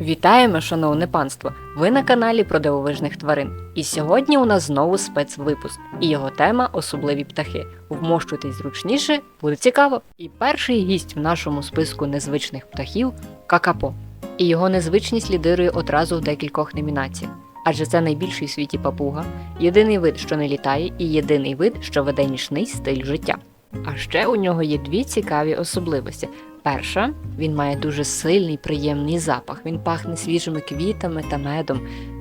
Вітаємо, шановне панство! Ви на каналі про дивовижних тварин. І сьогодні у нас знову спецвипуск, і його тема особливі птахи. Вмощуйтесь зручніше, буде цікаво. І перший гість в нашому списку незвичних птахів какапо. І його незвичність лідирує одразу в декількох номінаціях. Адже це найбільший у світі папуга, єдиний вид, що не літає, і єдиний вид, що веде нічний стиль життя. А ще у нього є дві цікаві особливості. Перша, він має дуже сильний приємний запах. Він пахне свіжими квітами та медом.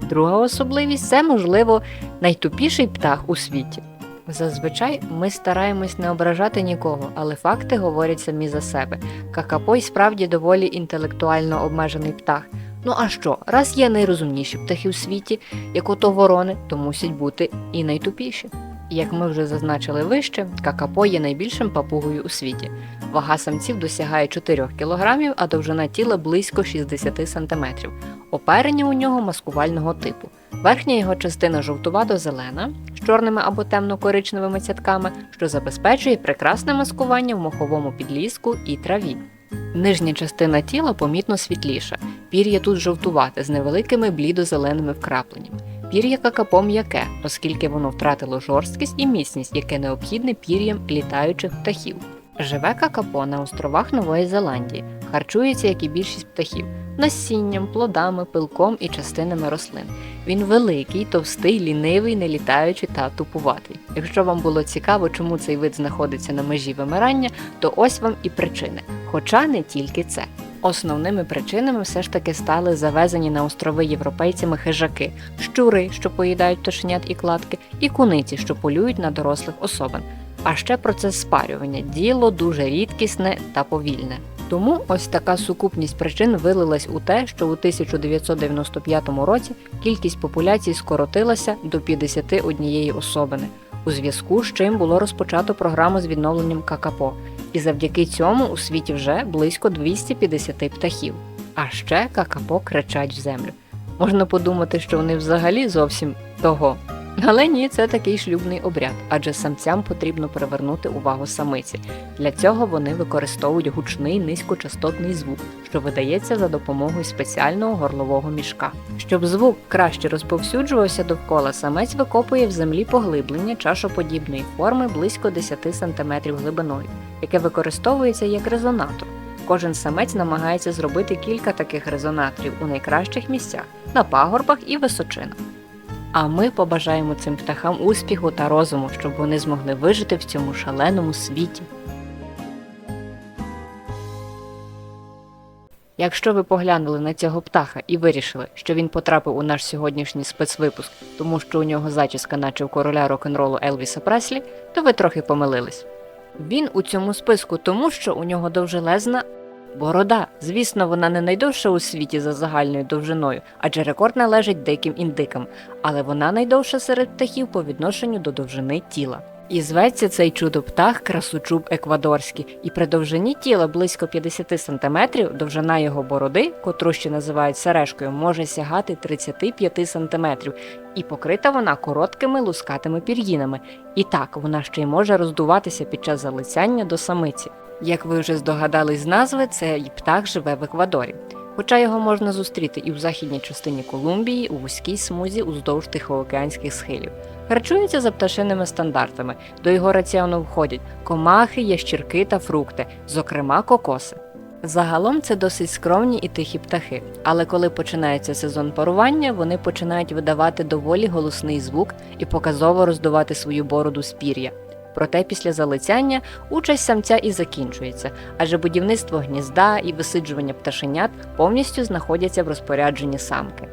Друга особливість це, можливо, найтупіший птах у світі. Зазвичай ми стараємось не ображати нікого, але факти говорять самі за себе. Какапой справді доволі інтелектуально обмежений птах. Ну а що, раз є найрозумніші птахи у світі, як ото ворони, то мусять бути і найтупіші. Як ми вже зазначили вище, какапо є найбільшим папугою у світі. Вага самців досягає 4 кг, а довжина тіла близько 60 см. Оперення у нього маскувального типу. Верхня його частина жовтувато-зелена з чорними або темно-коричневими цятками, що забезпечує прекрасне маскування в моховому підліску і траві. Нижня частина тіла помітно світліша, пір'я тут жовтувате з невеликими блідо-зеленими вкрапленнями. Пір'я какапо м'яке, оскільки воно втратило жорсткість і міцність, яке необхідне пір'ям літаючих птахів. Живе какапо на островах Нової Зеландії, харчується, як і більшість птахів, насінням, плодами, пилком і частинами рослин. Він великий, товстий, лінивий, нелітаючий та тупуватий. Якщо вам було цікаво, чому цей вид знаходиться на межі вимирання, то ось вам і причини. Хоча не тільки це. Основними причинами все ж таки стали завезені на острови європейцями хижаки, щури, що поїдають пташенят і кладки, і куниці, що полюють на дорослих особин. А ще процес спарювання діло дуже рідкісне та повільне. Тому ось така сукупність причин вилилась у те, що у 1995 році кількість популяцій скоротилася до 51 особини, у зв'язку з чим було розпочато програму з відновленням какапо, і завдяки цьому у світі вже близько 250 птахів. А ще какапо кричать в землю. Можна подумати, що вони взагалі зовсім того. Але ні, це такий шлюбний обряд, адже самцям потрібно привернути увагу самиці. Для цього вони використовують гучний низькочастотний звук, що видається за допомогою спеціального горлового мішка. Щоб звук краще розповсюджувався довкола, самець викопує в землі поглиблення чашоподібної форми близько 10 см глибиною, яке використовується як резонатор. Кожен самець намагається зробити кілька таких резонаторів у найкращих місцях на пагорбах і височинах. А ми побажаємо цим птахам успіху та розуму, щоб вони змогли вижити в цьому шаленому світі. Якщо ви поглянули на цього птаха і вирішили, що він потрапив у наш сьогоднішній спецвипуск, тому що у нього зачіска, наче в короля рок-н-ролу Елвіса Преслі, то ви трохи помилились. Він у цьому списку тому, що у нього довжелезна борода. Звісно, вона не найдовша у світі за загальною довжиною, адже рекорд належить диким індикам, але вона найдовша серед птахів по відношенню до довжини тіла. І зветься цей чудо птах красучуб еквадорський, і при довжині тіла близько 50 см довжина його бороди, котру ще називають сережкою, може сягати 35 см, і покрита вона короткими лускатими пір'їнами. І так вона ще й може роздуватися під час залицяння до самиці. Як ви вже здогадались з назви, цей птах живе в Еквадорі. Хоча його можна зустріти і в західній частині Колумбії, у вузькій смузі уздовж тихоокеанських схилів. Харчується за пташиними стандартами. До його раціону входять комахи, ящірки та фрукти, зокрема кокоси. Загалом це досить скромні і тихі птахи, але коли починається сезон парування, вони починають видавати доволі голосний звук і показово роздувати свою бороду з пір'я. Проте після залицяння участь самця і закінчується, адже будівництво гнізда і висиджування пташенят повністю знаходяться в розпорядженні самки.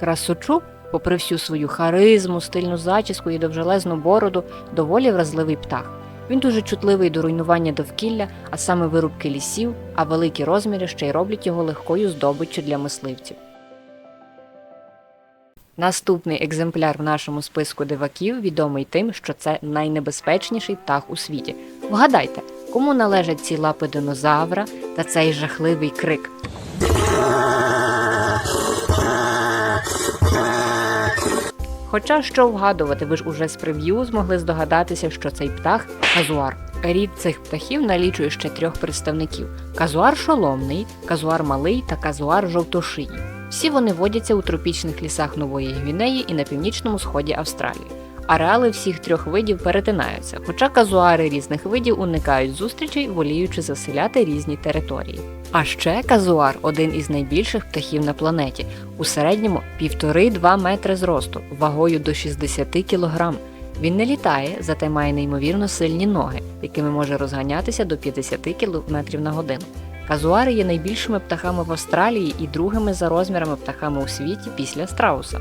Красочуб, попри всю свою харизму, стильну зачіску і довжелезну бороду, доволі вразливий птах. Він дуже чутливий до руйнування довкілля, а саме вирубки лісів, а великі розміри ще й роблять його легкою здобиччю для мисливців. Наступний екземпляр в нашому списку диваків відомий тим, що це найнебезпечніший птах у світі. Вгадайте, кому належать ці лапи динозавра та цей жахливий крик. Хоча що вгадувати, ви ж уже з прев'ю змогли здогадатися, що цей птах казуар. Рід цих птахів налічує ще трьох представників: казуар шоломний, казуар малий та казуар жовтошиї. Всі вони водяться у тропічних лісах Нової Гвінеї і на північному сході Австралії. Ареали всіх трьох видів перетинаються, хоча казуари різних видів уникають зустрічей, воліючи заселяти різні території. А ще казуар один із найбільших птахів на планеті, у середньому 1,5-2 метри зросту, вагою до 60 кг. Він не літає, зате має неймовірно сильні ноги, якими може розганятися до 50 км на годину. Казуари є найбільшими птахами в Австралії і другими за розмірами птахами у світі після страуса.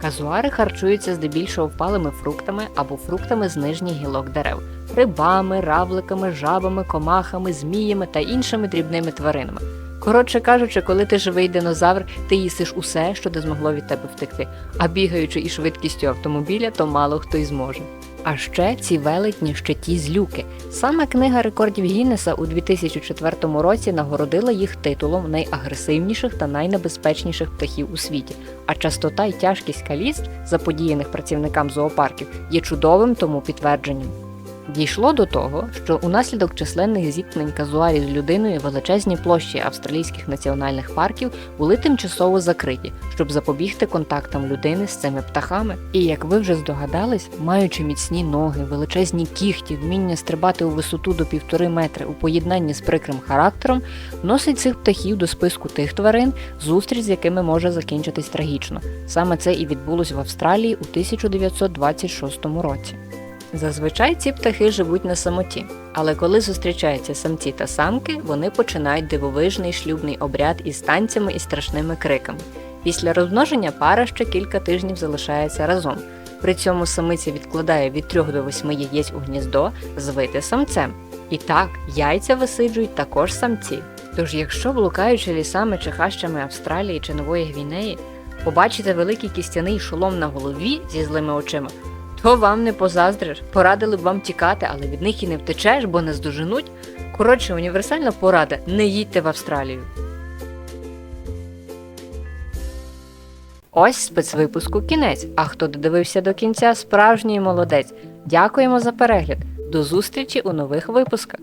Казуари харчуються здебільшого впалими фруктами або фруктами з нижніх гілок дерев, рибами, равликами, жабами, комахами, зміями та іншими дрібними тваринами. Коротше кажучи, коли ти живий динозавр, ти їсиш усе, що не змогло від тебе втекти, а бігаючи із швидкістю автомобіля, то мало хто й зможе. А ще ці велетні щиті злюки. Саме книга рекордів Гіннеса у 2004 році нагородила їх титулом найагресивніших та найнебезпечніших птахів у світі. А частота й тяжкість каліст, заподіяних працівникам зоопарків, є чудовим тому підтвердженням. Дійшло до того, що унаслідок численних зіткнень казуарів з людиною величезні площі австралійських національних парків були тимчасово закриті, щоб запобігти контактам людини з цими птахами. І як ви вже здогадались, маючи міцні ноги, величезні кіхті, вміння стрибати у висоту до півтори метри у поєднанні з прикрим характером, носить цих птахів до списку тих тварин, зустріч з якими може закінчитись трагічно. Саме це і відбулось в Австралії у 1926 році. Зазвичай ці птахи живуть на самоті, але коли зустрічаються самці та самки, вони починають дивовижний шлюбний обряд із танцями і страшними криками. Після розмноження пара ще кілька тижнів залишається разом. При цьому самиця відкладає від 3 до 8 яєць у гніздо, звите самцем. І так, яйця висиджують також самці. Тож, якщо блукаючи лісами чи хащами Австралії чи Нової Гвінеї, побачите великий кістяний шолом на голові зі злими очима, то вам не позаздриш. Порадили б вам тікати, але від них і не втечеш, бо не здоженуть. Коротше, універсальна порада: не їдьте в Австралію. Ось спецвипуску кінець. А хто додивився до кінця, справжній молодець. Дякуємо за перегляд. До зустрічі у нових випусках.